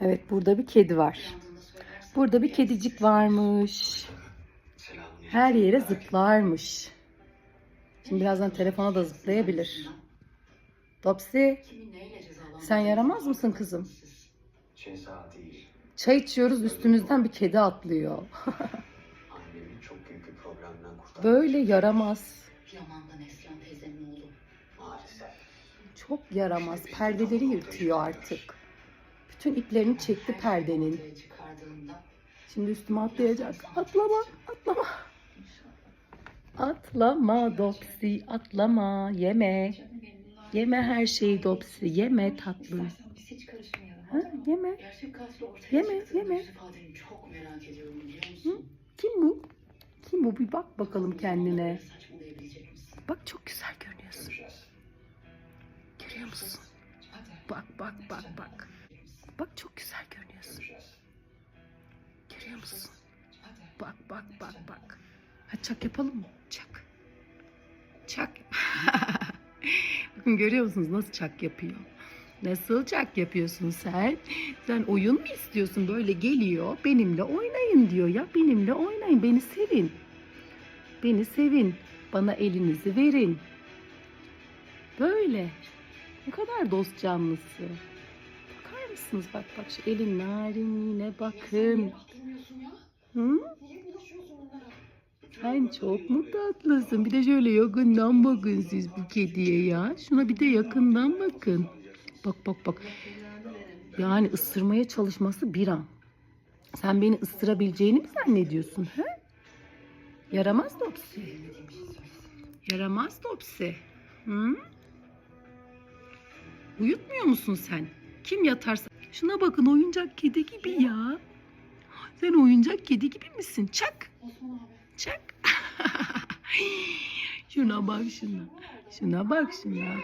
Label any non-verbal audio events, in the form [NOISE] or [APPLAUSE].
Evet burada bir kedi var. Burada bir kedicik varmış. Her yere zıplarmış. Şimdi birazdan telefona da zıplayabilir. Dopsy sen yaramaz mısın kızım? Çay içiyoruz üstümüzden bir kedi atlıyor. [LAUGHS] Böyle yaramaz. Çok yaramaz. Perdeleri yırtıyor artık. Bütün iplerini çekti perdenin. Şimdi üstüme atlayacak. Atlama, atlama. Atlama Dopsy, atlama. Yeme. Yeme her şeyi Dopsy. Yeme tatlım. Ha, yeme. Yeme, yeme. Kim bu? Kim bu? Bir bak bakalım kendine. Bak çok güzel görünüyorsun. Görüyor musun? Bak bak bak bak. Bak çok güzel görünüyorsun. Görüyor musun? Bak bak bak bak. Ha çak yapalım mı? Çak. Çak. Bakın [LAUGHS] görüyor musunuz nasıl çak yapıyor? Nasıl çak yapıyorsun sen? Sen oyun mu istiyorsun? Böyle geliyor. Benimle oynayın diyor ya. Benimle oynayın. Beni sevin. Beni sevin. Bana elinizi verin. Böyle. Ne kadar dost canlısı. Mısınız? Bak bak şu elin narinliğine bakın. Hı? Sen çok mu tatlısın? Bir de şöyle yakından bakın siz bu kediye ya. Şuna bir de yakından bakın. Bak bak bak. Yani ısırmaya çalışması bir an. Sen beni ısırabileceğini mi zannediyorsun? He? Yaramaz Dopsy. Yaramaz Dopsy. Hı? Uyutmuyor musun sen? Kim yatarsa. Şuna bakın oyuncak kedi gibi ya. Sen oyuncak kedi gibi misin? Çak. Çak. [LAUGHS] şuna bak şuna. Şuna bak şuna.